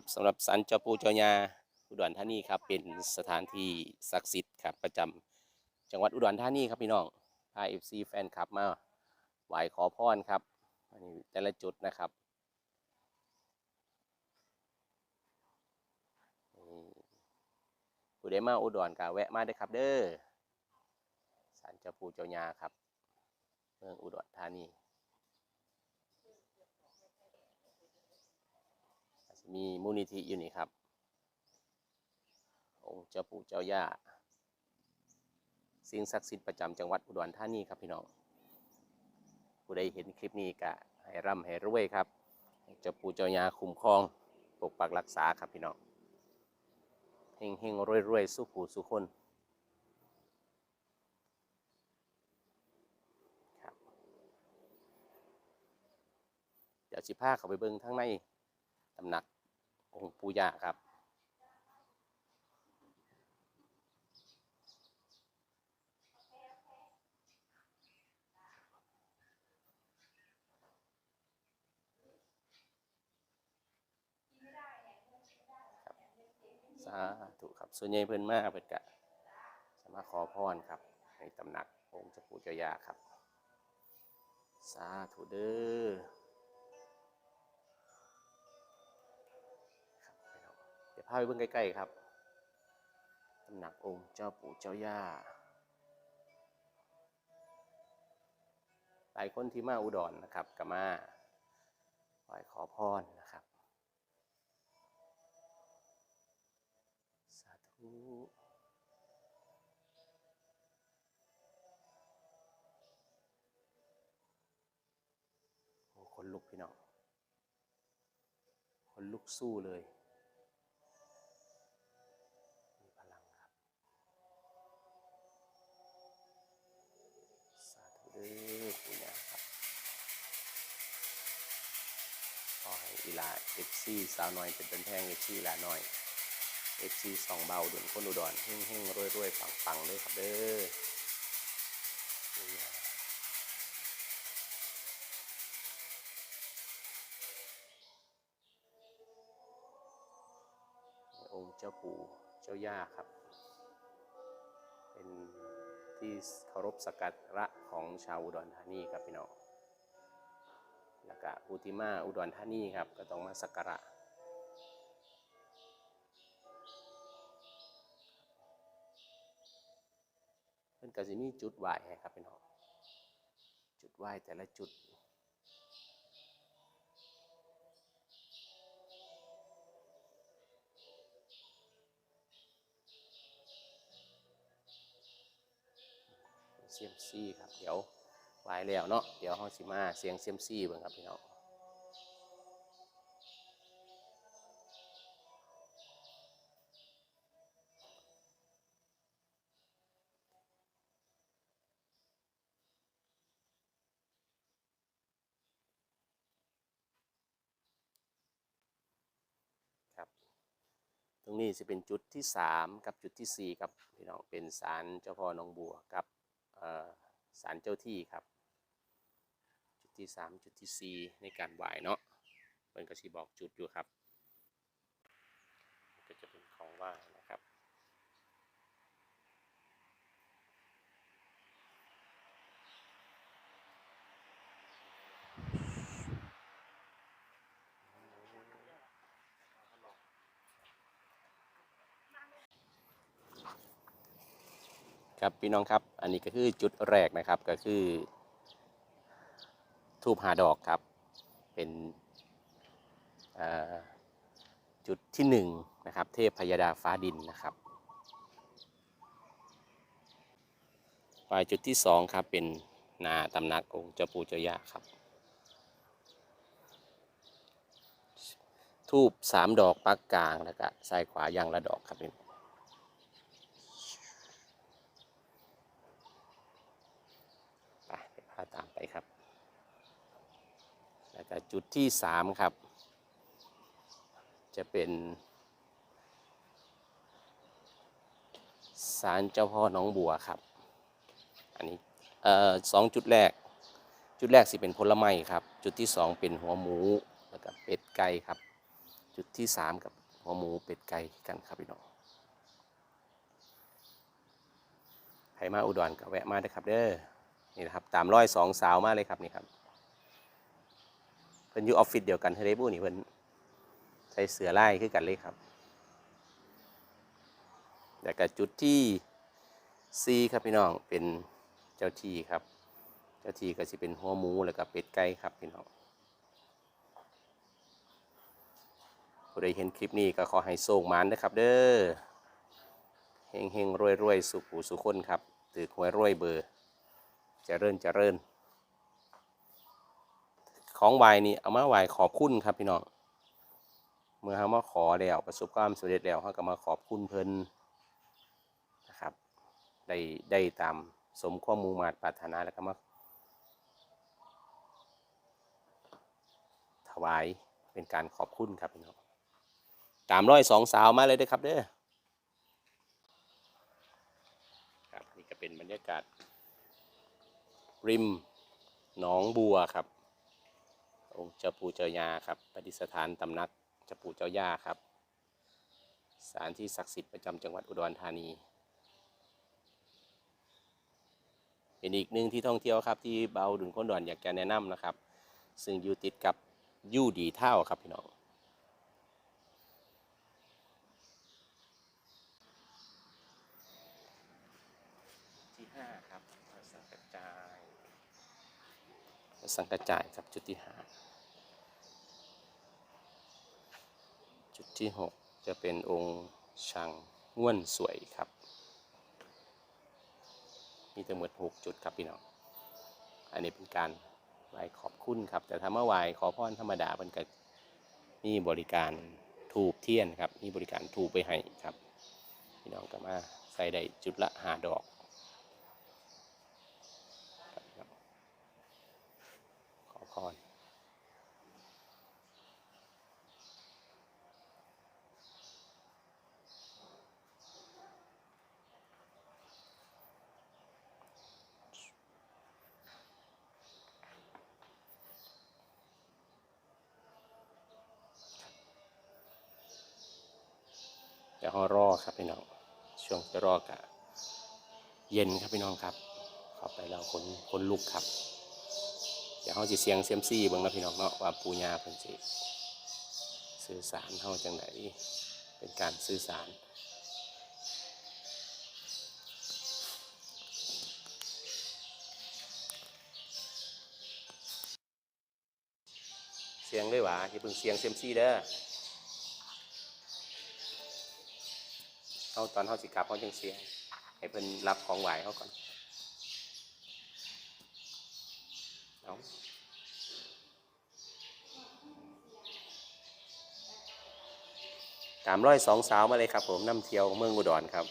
ครับสำหรับสันเจ้าปู่เจ้ายาอุดรธานีครับเป็นสถานที่ศักดิ์สิทธิ์ครับประจำจังหวัดอุดรธานีครับพี่น้องพาเอฟซีแฟนคลับมาไหว้ขอพรครับอันนี้แต่ละจุดนะครับผู้ใดมาอุดรก็แวะมาได้ครับเด้อสันเจ้าปู่เจ้ายาครับ เมืองอุดรธานี มีมูลนิธิอยู่นี่ครับ องค์เจ้าปู่เจ้าย่า สิ่งศักดิ์สิทธิ์ประจำจังหวัดอุดรธานีครับพี่น้อง ผู้ใดเห็นคลิปนี้ก็ให้ร่ำให้รวยครับ เจ้าปู่เจ้าย่าคุ้มครองปกปักรักษาครับพี่น้อง เฮงเฮงรวยรวยสู้ผู้สู้คนครับเดี๋ยวสิพาเขาไปเบิ่งทั้งในตำหนัก องค์ปู่ย่าครับ สาธุครับ ส่วนใหญ่เพิ่นมาเพิ่นกะสามารถขอพรครับ ในตำหนักองค์เจ้าปู่เจ้ายาครับ สาธุเด้อ พี่น้องเดี๋ยวพาไปเบิ่งใกล้ๆครับตำหนักองค์เจ้าปู่เจ้าย่า หลายคนที่มาอุดรนะครับก็มาไหว้ขอพรนะครับ สาธุโอ้คนลุกพี่น้องคนลุกสู้เลย เอฟซีสาวน้อยเป็นเป็นแพงเอฟซีลาน้อยเอฟซีสองเบาดุนคนอุดรเฮ่งเฮ่งรวยรวยปังปังเลยครับเด้อองค์เจ้าปู่เจ้าย่าครับ เป็นที่เคารพสักการะของชาวอุดรธานีครับพี่น้อง แล้วก็อุติมาอุดรธานีครับ ก็ต้องมาสักการะเพิ่นก็สิมีจุดไหว้ครับพี่น้องจุดไหว้แต่ละจุดเซียมซี่ครับ เดี๋ยว ไหว้แล้วเนาะเดี๋ยวเฮาสิมาเสียงเซียมซี่เบิ่งครับพี่น้องครับตรงนี้จะเป็นจุดที่สามกับจุดที่สี่ครับพี่น้องเป็นศาลเจ้าพ่อหนองบัวกับศาลเจ้าที่ครับ ที่สามจุดที่สี่ในการไหวเนาะเป็นกระสีบอกจุดอยู่ครับ ก็จะเป็นของไหวนะครับครับพี่น้องครับ อันนี้ก็คือจุดแรกนะครับก็คือ ทูบหาดอกครับ เป็นจุดที่หนึ่งนะครับ เทพพยดาฟ้าดินนะครับไปจุดที่สองครับ เป็นนาตำหนักองค์เจ้าปู่เจ้าย่าครับ ทูบสามดอกปักกลางแล้วก็ซ้ายขวาอย่างละดอกครับไปเดี๋ยวพาตามไปครับ แล้วก็จุดที่สามครับ จะเป็นศาลเจ้าพ่อหน้องบัวครับ อันนี้เอ่อสองจุดแรก จุดแรกสิเป็นผลไม้ครับ จุดที่สองเป็นหัวหมูแล้วก็เป็ดไก่ครับ จุดที่สามกับหัวหมูเป็ดไก่กันครับพี่น้องใครมาอุดรก็แวะมาได้ครับเด้อนี่นะครับตามร้อยสองสาวมาเลยครับนี่ครับ พิ่นอยู่ออฟฟิศเดียวกันเฮเดบูนี่เพิ่นใส่เสือไล่คือกันเลยครับแล้วก็จุดที่สี่ครับพี่น้องเป็นเจ้าที่ครับ เจ้าที่ก็จะเป็นหัวหมูแล้วก็เป็ดไก่ครับพี่น้องผู้ใดเห็นคลิปนี้ก็ขอให้โชคหมานนะครับ เด้อเฮงเฮงรวยรวยสุขหูสุขคนครับถือหวยรวยเบอร์จเจริญเจริญ ของไหวนี่เอามาไหวขอบคุณครับพี่น้องเมื่อเขามาขอแล้วประสบความสำเร็จแล้วเขาก็มาขอบคุณเพิ่นนะครับ ได้ได้ตามสมความมุ่งมาตรปรารถนาแล้วก็มาถวายเป็นการขอบคุณครับพี่น้องตามร้อยสองสาวมาเลยด้ครับเด้อครับนี่ก็เป็นบรรยากาศริมหนองบัวครับ องค์เจ้าปู่เจ้ายาครับประดิษฐานตำหนักเจ้าปู่เจ้าย่าครับสถานที่ศักดิ์สิทธิ์ประจำจังหวัดอุดรธานี เป็นอีกหนึ่งที่ท่องเที่ยวครับที่เบาดุนคนดอนอยากจะแนะนำนะครับ ซึ่งอยู่ติดกับยู่ดีเท่าครับพี่น้องที่ห้าครับสังกระจายสังกระจายครับจุดที่ห้า จุดที่หกจะเป็นองค์ชังง่วนสวยครับ มีทั้งหมดหกจุดครับพี่น้อง อันนี้เป็นการไหว้ขอบคุณครับ แต่ถ้ามาไหว้ขอพรธรรมดาเป็นก็มีบริการถูกเทียนครับมีบริการถูกไปให้ครับ พี่น้องก็มาใส่ได้จุดละหาดอกขอพร เดี๋ยวเรอครับพี่น้องช่วงจะรอกะเย็นครับพี่น้องครับเข้าไปแล้วคนคนลุกครับเดี๋ยวเขาจะเสียงเซียมซี่เบิ่งนะพี่น้องเนาะว่าปูญาเพิ่นสิสื่อสารเฮาจังไดเป็นการสื่อสารเสียงด้วยหวะอย่าเพิ่งเสียงเซียมซี่เด้อ เขาตอนเขาสิกลับเขาจังเสียให้เพิ่นรับของไหวเขาก่อนเอาตามร้อยสองสาวมาเลยครับ ผมน้ำเที่ยวเมืองอุดรครับ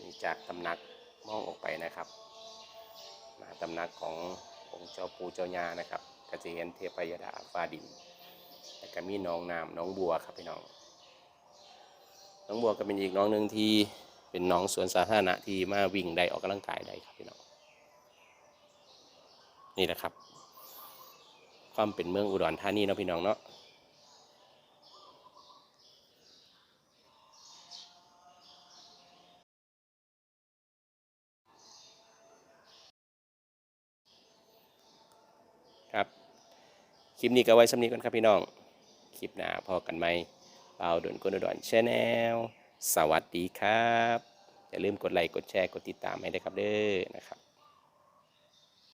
นี่จากตำหนัก มองออกไปนะครับมาตำหนักขององค์เจ้าปูเจ้ายานะครับก็จะเห็นเทพยดาฟ้าดินแล้วก็มีน้องน้ำน้องบัวครับพี่น้อง น้องบัวก็เป็นอีกน้องหนึ่งที่เป็นน้องสวนสาธารณะที่มาวิ่งได้ออกกำลังกายได้ครับพี่น้อง นี่แหละครับ ความเป็นเมืองอุดรธานีเนาะพี่น้องเนาะ คลิปนี้ก็ไว้สำนีก่อนครับพี่น้อง คลิปหน้าพอกันไหมเปล่าดนกนดอนชแนลสวัสดีครับ อย่าลืมกดไลค์กดแชร์กดติดตามให้ได้ครับเด้อนะครับ